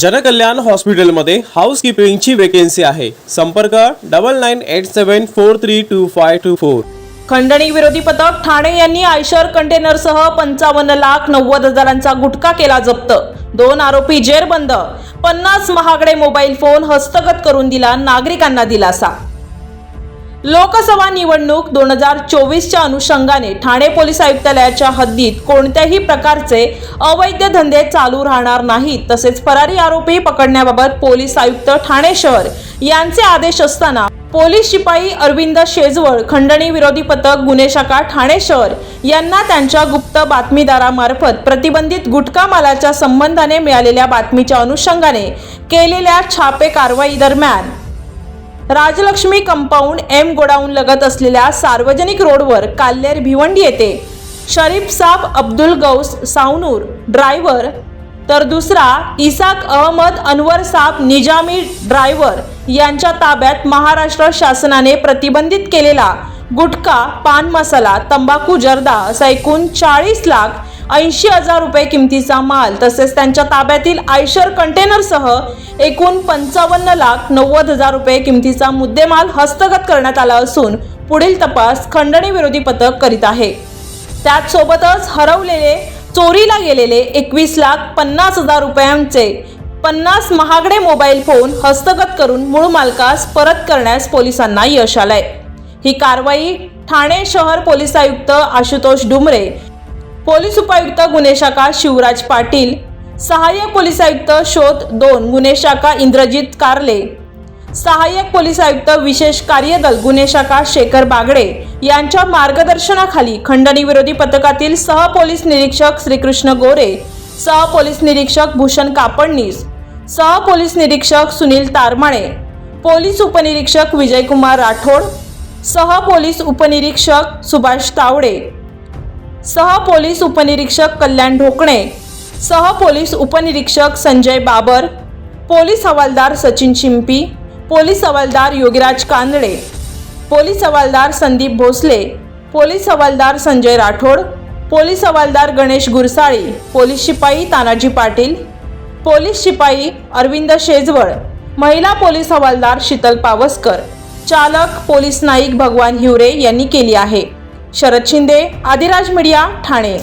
जनकल्याण हॉस्पिटलमध्ये हाऊसकीपिंगची वेकेन्सी आहे. संपर्क double nine eight seven four three two five two four खंडणी विरोधी पथक ठाणे यांनी आयशर कंटेनरसह पंचावन्न लाख नव्वद हजारांचा गुटखा केला जप्त. दोन आरोपी जेरबंद. पन्नास महागडे मोबाईल फोन हस्तगत करून दिला नागरिकांना दिलासा. लोकसभा निवडणूक दोन हजार चोवीसच्या अनुषंगाने ठाणे पोलीस आयुक्तालयाच्या हद्दीत कोणत्याही प्रकारचे अवैध धंदे चालू राहणार नाहीत तसेच फरारी आरोपी पकडण्याबाबत पोलीस आयुक्त ठाणे शहर यांचे आदेश असताना पोलीस शिपाई अरविंद शेजवळ खंडणी विरोधी पथक गुन्हे शाखा ठाणे शहर यांना त्यांच्या गुप्त बातमीदारामार्फत प्रतिबंधित गुटखा मालाच्या संबंधाने मिळालेल्या बातमीच्या अनुषंगाने केलेल्या छापे कारवाई दरम्यान राजलक्ष्मी कंपाऊंड एम गोडाऊन लगत असलेल्या सार्वजनिक रोडवर काल्लेर भिवंडी येथे. शरीफ साब अब्दुल गौस सावनूर ड्रायव्हर. तर दुसरा इसाक अहमद अनवर साब निजामी ड्रायव्हर यांच्या ताब्यात महाराष्ट्र शासनाने प्रतिबंधित केलेला गुटखा पान मसाला तंबाखू जर्दा असा एकूण चाळीस लाख ऐंशी हजार रुपये किमतीचा माल तसेच त्यांच्या ताब्यातील आयशर कंटेनरसह एकूण पंचावन्न लाख नव्वद हजार रुपये किमतीचा मुद्देमाल हस्तगत करण्यात आला असून पुढील तपास खंडणी विरोधी पथक करीत आहे. त्याचसोबतच हरवलेले चोरीला गेलेले एकवीस लाख पन्नास हजार रुपयांचे पन्नास महागडे मोबाईल फोन हस्तगत करून मूळ मालकास परत करण्यास पोलिसांना यश आलंय. ही कारवाई ठाणे शहर पोलीस आयुक्त आशुतोष डुमरे पोलीस उपायुक्त गुन्हे शाखा शिवराज पाटील सहाय्यक पोलीस आयुक्त शोध दोन गुन्हे शाखा इंद्रजित कारले सहाय्यक पोलीस आयुक्त विशेष कार्यदल गुन्हे शाखा शेखर बागडे यांच्या मार्गदर्शनाखाली खंडणी विरोधी पथकातील सह पोलीस निरीक्षक श्रीकृष्ण गोरे सह पोलीस निरीक्षक भूषण कापडनीस सह पोलीस निरीक्षक सुनील तारमाळे पोलीस उपनिरीक्षक विजयकुमार राठोड सह पोलीस उपनिरीक्षक सुभाष तावडे सह पोलीस उपनिरीक्षक कल्याण ढोकणे सह पोलीस उपनिरीक्षक संजय बाबर पोलीस हवालदार सचिन शिंपी पोलीस हवालदार योगीराज कांदळे पोलीस हवालदार संदीप भोसले पोलीस हवालदार संजय राठोड पोलीस हवालदार गणेश गुरसाळी पोलीस शिपाई तानाजी पाटील पोलीस शिपाई अरविंद शेजवळ महिला पोलीस हवालदार शीतल पावसकर चालक पोलीस नाईक भगवान हिवरे यांनी केली आहे. शरद शिंदे आदिराज मीडिया ठाणे.